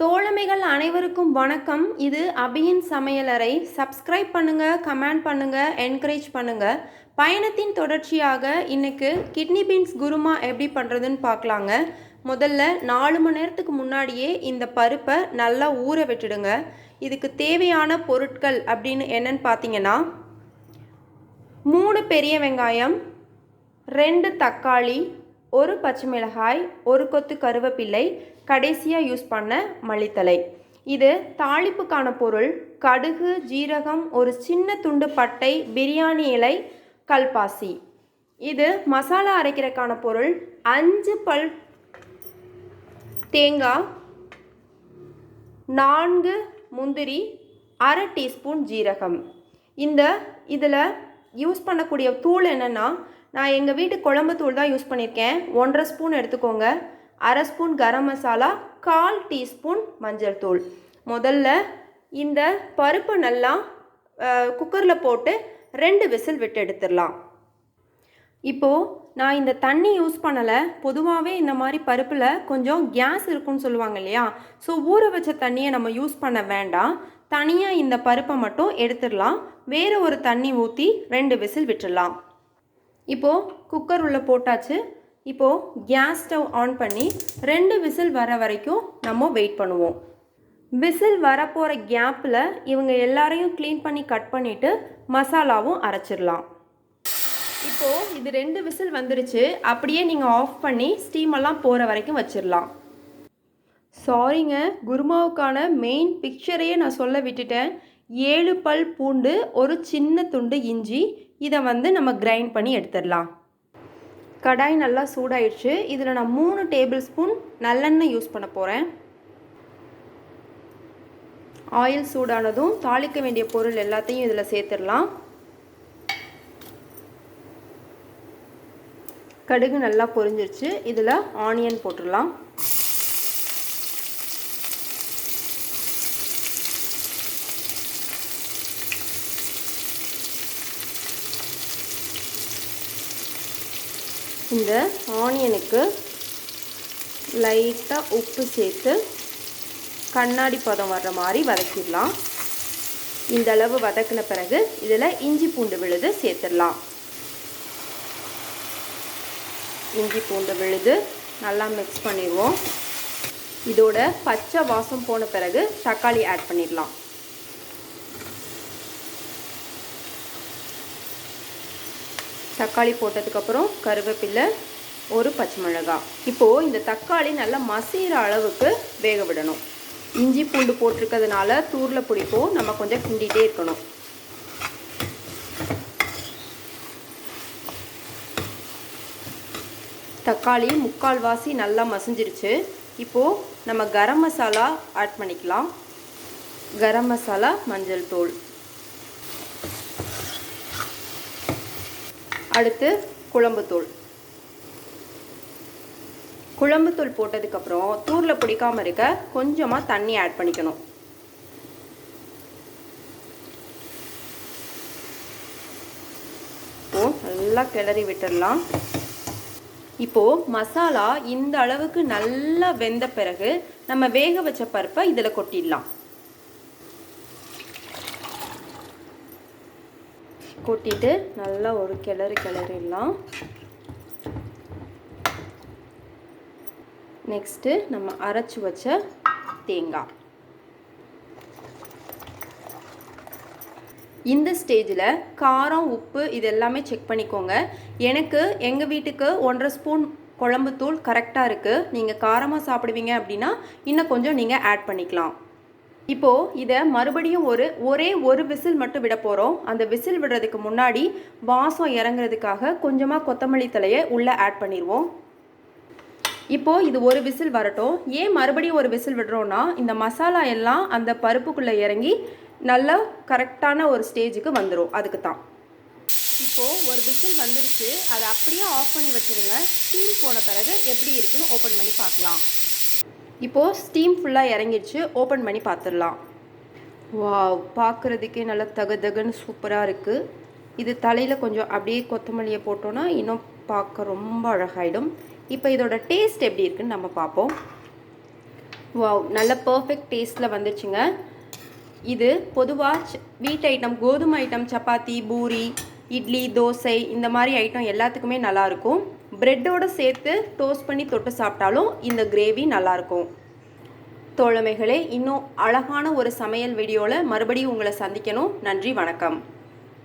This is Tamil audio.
தோழமைகள் அனைவருக்கும் வணக்கம். இது அபியின் சமையலறை சப்ஸ்கிரைப் பண்ணுங்க கமெண்ட் பண்ணுங்க என்கரேஜ் பண்ணுங்க. பயணத்தின் தொடர்ச்சியாக இன்னைக்கு கிட்னி பீன்ஸ் குருமா எப்படி பண்ணுறதுன்னு பார்க்கலாங்க. முதல்ல நாலு மணி நேரத்துக்கு முன்னாடியே இந்த பருப்பை நல்லா ஊற விட்டுடுங்க. இதுக்கு தேவையான பொருட்கள் அப்படின்னு என்னன்னு பார்த்தீங்கன்னா மூணு பெரிய வெங்காயம் ரெண்டு தக்காளி ஒரு பச்சை மிளகாய் ஒரு கொத்து கருவேப்பிலை கடைசியாக யூஸ் பண்ண மல்லித்தலை. இது தாளிப்புக்கான பொருள். கடுகு ஜீரகம் ஒரு சின்ன துண்டு பட்டை பிரியாணி இலை கல்பாசி. இது மசாலா அரைக்கிறக்கான பொருள். அஞ்சு பல் தேங்காய் நான்கு முந்திரி அரை டீஸ்பூன் ஜீரகம். இந்த இதில் யூஸ் பண்ணக்கூடிய தூள் என்னென்னா நான் எங்கள் வீட்டு குழம்பு தூள் தான் யூஸ் பண்ணியிருக்கேன் ஒன்றரை ஸ்பூன் எடுத்துக்கோங்க. அரை ஸ்பூன் கரம் மசாலா கால் டீஸ்பூன் மஞ்சள் தூள். முதல்ல இந்த பருப்பை நல்லா குக்கரில் போட்டு ரெண்டு விசில் விட்டு எடுத்துடலாம். இப்போது நான் இந்த தண்ணி யூஸ் பண்ணலை. பொதுவாகவே இந்த மாதிரி பருப்பில் கொஞ்சம் கேஸ் இருக்குன்னு சொல்லுவாங்க இல்லையா? ஸோ ஊற வச்ச தண்ணியை நம்ம யூஸ் பண்ண வேண்டாம். தனியாக இந்த பருப்பை மட்டும் எடுத்துடலாம். வேறு ஒரு தண்ணி ஊற்றி ரெண்டு விசில் விட்டுடலாம். இப்போது குக்கர் உள்ளே போட்டாச்சு. இப்போது கேஸ் ஸ்டவ் ஆன் பண்ணி ரெண்டு விசில் வர வரைக்கும் நம்ம வெயிட் பண்ணுவோம். விசில் வரப்போகிற கேப்பில் இவங்க எல்லாரையும் க்ளீன் பண்ணி கட் பண்ணிவிட்டு மசாலாவும் அரைச்சிடலாம். இப்போது இது ரெண்டு விசில் வந்துருச்சு. அப்படியே நீங்கள் ஆஃப் பண்ணி ஸ்டீமெல்லாம் போகிற வரைக்கும் வச்சிடலாம். சாரிங்க குருமாவுக்கான மெயின் பிக்சரையே நான் சொல்ல விட்டுட்டேன். ஏழு பல் பூண்டு ஒரு சின்ன துண்டு இஞ்சி இதை வந்து நம்ம கிரைண்ட் பண்ணி எடுத்துடலாம். கடாய் நல்லா சூடாயிடுச்சு. இதில் நான் மூணு டேபிள் ஸ்பூன் நல்லெண்ணெய் யூஸ் பண்ண போகிறேன் ஆயில் சூடானதும் தாளிக்க வேண்டிய பொருள் எல்லாத்தையும் இதில் சேர்த்துடலாம். கடுகு நல்லா பொரிஞ்சிருச்சு. இதில் ஆனியன் போட்டுடலாம். இந்த ஆனியனுக்கு லைட்டாக உப்பு சேர்த்து கண்ணாடி பதம் வர்ற மாதிரி வதக்கிடலாம். இந்த அளவு வதக்கின பிறகு இதில் இஞ்சி பூண்டு விழுது சேர்த்துடலாம். இஞ்சி பூண்டு விழுது நல்லா மிக்ஸ் பண்ணிடுவோம். இதோட பச்சை வாசம் போன பிறகு தக்காளி ஆட் பண்ணிடலாம். தக்காளி போட்டதுக்கப்புறம் கருவேப்பிலை ஒரு பச்சை மிளகாய். இப்போது இந்த தக்காளி நல்லா மசிகிற அளவுக்கு வேக விடணும். இஞ்சி பூண்டு போட்டிருக்கிறதுனால தூரில் பிடிப்போம் நம்ம கொஞ்சம் கிண்டிகிட்டே இருக்கணும். தக்காளி முக்கால்வாசி நல்லா மசிஞ்சிருச்சு. இப்போது நம்ம கரம் மசாலா ஆட் பண்ணிக்கலாம். கரம் மசாலா மஞ்சள் தூள். அடுத்து குழம்புத்தூள். குழம்புத்தூள் போட்டதுக்கப்புறம் தூரில் பிடிக்காமல் இருக்க கொஞ்சமாக தண்ணி ஆட் பண்ணிக்கணும். நல்லா கிளறி விட்டுடலாம் இப்போது மசாலா இந்த அளவுக்கு நல்லா வெந்த பிறகு நம்ம வேக வச்ச பருப்பை இதில் கொட்டிடலாம். கொட்டிட்டு நல்லா ஒரு கிளறு கிளறிடலாம். நெக்ஸ்ட்டு நம்ம அரைச்சி வச்ச தேங்காய். இந்த ஸ்டேஜில் காரம் உப்பு இது எல்லாமே செக் பண்ணிக்கோங்க. எனக்கு எங்கள் வீட்டுக்கு ஒன்றரை ஸ்பூன் குழம்புத்தூள் கரெக்டாக இருக்குது நீங்கள் காரமாக சாப்பிடுவீங்க அப்படின்னா இன்னும் கொஞ்சம் நீங்கள் ஆட் பண்ணிக்கலாம். இப்போது இதை மறுபடியும் ஒரு ஒரே ஒரு விசில் மட்டும் விட போகிறோம் அந்த விசில் விடுறதுக்கு முன்னாடி வாசம் இறங்குறதுக்காக கொஞ்சமாக கொத்தமல்லி தலையை உள்ளே ஆட் பண்ணிடுவோம் இப்போது இது ஒரு விசில் வரட்டும். ஏன் மறுபடியும் ஒரு விசில் விடுறோன்னா இந்த மசாலா எல்லாம் அந்த பருப்புக்குள்ளே இறங்கி நல்லா கரெக்டான ஒரு ஸ்டேஜுக்கு வந்துடும் அதுக்கு தான். இப்போது ஒரு விசில் வந்துருச்சு. அதை அப்படியே ஆஃப் பண்ணி வச்சுருங்க. ஸ்டீம் போன பிறகு எப்படி இருக்குன்னு ஓப்பன் பண்ணி பார்க்கலாம். இப்போது ஸ்டீம் ஃபுல்லாக இறங்கிடுச்சு. ஓப்பன் பண்ணி பார்த்துடலாம். வா பார்க்குறதுக்கே நல்லா தகதகன்னு சூப்பராக இருக்குது இது தலையில் கொஞ்சம் அப்படியே கொத்தமல்லியை போட்டோன்னா இன்னும் பார்க்க ரொம்ப அழகாயிடும். இப்போ இதோட டேஸ்ட் எப்படி இருக்குன்னு நம்ம பார்ப்போம். வாவ் நல்ல பர்ஃபெக்ட் டேஸ்ட்டில் வந்துச்சுங்க. இது பொதுவாக வீட் ஐட்டம் கோதுமை ஐட்டம் சப்பாத்தி பூரி இட்லி தோசை இந்த மாதிரி ஐட்டம் எல்லாத்துக்குமே நல்லாயிருக்கும் ப்ரெட்டோடு சேர்த்து டோஸ்ட் பண்ணி தொட்டு சாப்பிட்டாலும் இந்த கிரேவி நல்லாயிருக்கும். தோழமைகளே இன்னும் அழகான ஒரு சமையல் வீடியோவில் மறுபடியும் உங்களை சந்திக்கணும். நன்றி வணக்கம்.